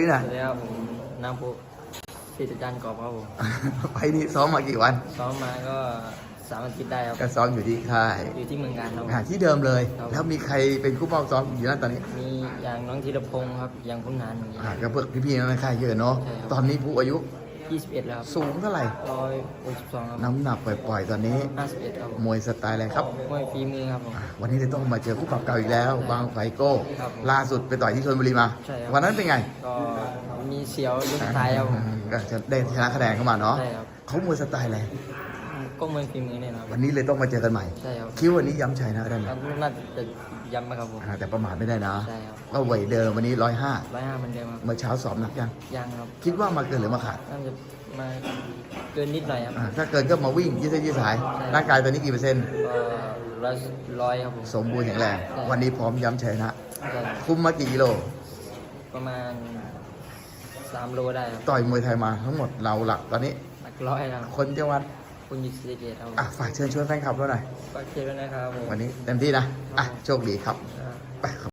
นี่นะสวัสดีครับผมน้ำพุสิทธิ์จันทร์กอบครับผม ไปนี่ซ้อมมากี่วัน ซ้อมมาก็สามอาทิตย์ได้ครับ ก็ซ้อมอยู่ที่ค่าย อยู่ที่เมืองการครับผมหาที่เดิมเลย ครับ แล้วมีใครเป็นคู่เป้าซ้อมอยู่นั่นตอนนี้มีอย่างน้องธีรพงศ์ครับอย่างคุณนานอย่างนี้ อ่าก็เพื่อพี่ๆในค่ายเยอะเนาะ ใช่ครับ ตอนนี้ผู้อายุ 21แล้วครับสูงเท่าไหร่ร้อยหกสิบสองครับน้ำหนักปล่อยๆ ตอนนี้51ครับผมมวยสไตล์อะไรครับมวยฝีมือครับผมอ่าวันนี้เลยต้องมาเจอคู่ปรับเก่าอีกแล้วบางไฟโก้ครับล่าสุดไปต่อยที่ชลบุรีมาใช่ครับวันนั้นเป็นไงก็มีเสียวยุคท้ายครับผมก็จะได้ชนะคะแนนเข้ามาเนาะใช่ครับเขามวยสไตล์อะไร ก็มวยฝีมือเนี่ยนะครับวันนี้เลยต้องมาเจอกันใหม่ ใช่ครับคิดว่าวันนี้ย้ำชัยนะได้ไหมก็น่าจะย้ำไหมครับผม อ่าแต่ประมาทไม่ได้นะใช่ครับ ก็เวทเดิมวันนี้ร้อยห้าร้อยห้ามันเดิมครับเมื่อเช้าสอบหนักยังยังครับคิดว่ามาเกินหรือมาขาดน่าจะมาเกินนิดหน่อยครับอ่าถ้าเกินก็มาวิ่งยืดเส้นยืดสายร่างกายตอนนี้กี่เปอร์เซ็นต์ก็ร้อยร้อยครับผมสมบูรณ์แข็งแรงวันนี้พร้อมย้ำชัยนะก็คุมมากี่กิโล ประมาณสามโลได้ครับต่อยมวยไทยมาทั้งหมดเราหลักตอนนี้หลักร้อยครับคนจังหวัด คุณยุทธศรีเกตครับผมอะฝากเชิญชวนแฟนคลับเราหน่อยก็เชียร์ด้วยนะครับผมวันนี้เต็มที่นะ อะ โชคดีครับครับไปครับ